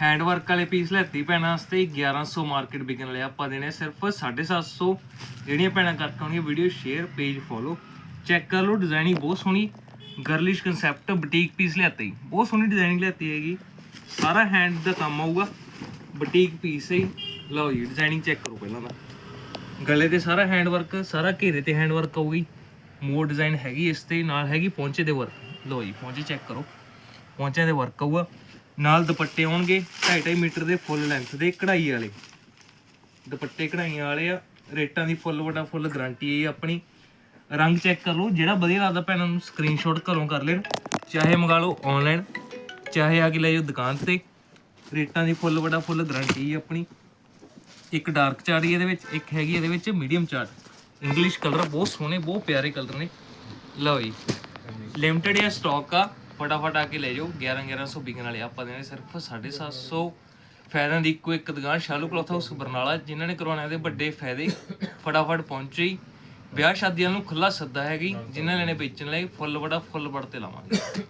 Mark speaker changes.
Speaker 1: Hand work ਵਾਲੇ piece ਲੈਤੀ ਭੈਣਾਂ ਵਾਸਤੇ 1100 ਮਾਰਕੀਟ ਵਿਕਣ ਲਿਆ ਆਪਾਂ ਦੇਣੇ ਸਿਰਫ 750 ਜਿਹੜੀਆਂ ਭੈਣਾਂ ਕਰਕੇ ਆਉਣੀਆਂ video share page follow check ਕਰ ਲਓ ਡਿਜ਼ਾਈਨਿੰਗ ਬਹੁਤ ਸੋਹਣੀ। ਗਰਲਿਸ਼ ਕਨਸੈਪਟ ਬੁਟੀਕ ਪੀਸ ਲਿਆਤੀ। ਜੀ ਬਹੁਤ ਸੋਹਣੀ ਡਿਜ਼ਾਈਨਿੰਗ ਲਿਆਤੀ ਹੈਗੀ। ਸਾਰਾ ਹੈਂਡ ਦਾ ਕੰਮ ਆਊਗਾ। ਬੁਟੀਕ ਪੀਸ ਹੈ ਲਓ ਜੀ ਡਿਜ਼ਾਈਨਿੰਗ ਚੈੱਕ ਕਰੋ ਪਹਿਲਾਂ ਦਾ ਗਲੇ ਤੇ ਸਾਰਾ ਹੈਂਡ ਵਰਕ ਸਾਰਾ ਘੇਰੇ ਤੇ ਹੈਂਡ ਵਰਕ ਆਊਗੀ। ਮੋਰ ਡਿਜ਼ਾਈਨ ਹੈਗੀ ਇਸ ਤੇ, ਨਾਲ ਹੈਗੀ ਪੌਂਚੇ ਦੇ ਵਰਕ ਲਓ ਜੀ, ਪੌਂਚੇ ਚੈੱਕ ਕਰੋ। ਪੌਂਚਿਆਂ ਦੇ ਵਰਕ ਆਊਗਾ। ਨਾਲ ਦੁਪੱਟੇ ਆਉਣਗੇ 2.5 ਮੀਟਰ ਦੇ ਫੁੱਲ ਲੈਂਥ ਦੇ ਕਢਾਈ ਵਾਲੇ। ਦੁਪੱਟੇ ਕਢਾਈਆਂ ਵਾਲੇ ਆ, ਰੇਟਾਂ ਦੀ ਫੁੱਲ ਵੱਡਾ ਫੁੱਲ ਗਾਰੰਟੀ ਹੈ ਜੀ ਆਪਣੀ। ਰੰਗ ਚੈੱਕ ਕਰ ਲਓ, ਜਿਹੜਾ ਵਧੀਆ ਲੱਗਦਾ ਭੈਣਾਂ ਨੂੰ ਸਕਰੀਨਸ਼ਾਟ ਘਰੋਂ ਕਰ ਲੈਣ, ਚਾਹੇ ਮੰਗਾ ਲਓ ਆਨਲਾਈਨ ਚਾਹੇ ਆ ਕੇ ਲੈ ਜਾਓ ਦੁਕਾਨ ਤੇ। ਰੇਟਾਂ ਦੀ ਫੁੱਲ ਵੱਡਾ ਫੁੱਲ ਗਾਰੰਟੀ ਹੈ ਆਪਣੀ। ਇੱਕ ਡਾਰਕ ਚਾਰਟ ਇਹਦੇ ਵਿੱਚ, ਇੱਕ ਹੈਗੀ ਇਹਦੇ ਵਿੱਚ ਮੀਡੀਅਮ ਚਾਰਟ ਇੰਗਲਿਸ਼ ਕਲਰ ਬਹੁਤ ਸੋਹਣੇ, ਬਹੁਤ ਪਿਆਰੇ ਕਲਰ ਨੇ। ਲਓ ਜੀ। ਲਿਮਟਿਡ ਜਾਂ ਸਟਾਕ ਆ। ਫਟਾਫਟ ਆ ਕੇ ਲੈ ਜਾਓ 11 1100 ਵਿਕਣ ਵਾਲੇ ਆਪਾਂ ਦੇਣੇ ਸਿਰਫ 750 ਫਾਇਦਿਆਂ ਦੀ ਇੱਕੋ ਇੱਕ ਦੁਕਾਨ ਸ਼ਾਲੂ ਕਲੋਥ ਹਾਊਸ, ਬਰਨਾਲਾ, ਜਿਨ੍ਹਾਂ ਨੇ ਕਰਵਾਉਣਾ ਦੇ ਵੱਡੇ ਫਾਇਦੇ। ਫਟਾਫਟ ਪਹੁੰਚੇ ਵਿਆਹ ਸ਼ਾਦੀਆਂ ਨੂੰ ਖੁੱਲਾ ਸੱਦਾ ਹੈਗੀ ਜਿਨ੍ਹਾਂ ਲੈਣੇ ਵੇਚਣ ਲਈ, ਫੁੱਲ ਬੜਾ ਫੁੱਲ ਬੜ ਤੇ ਲਾਵਾਂਗੇ।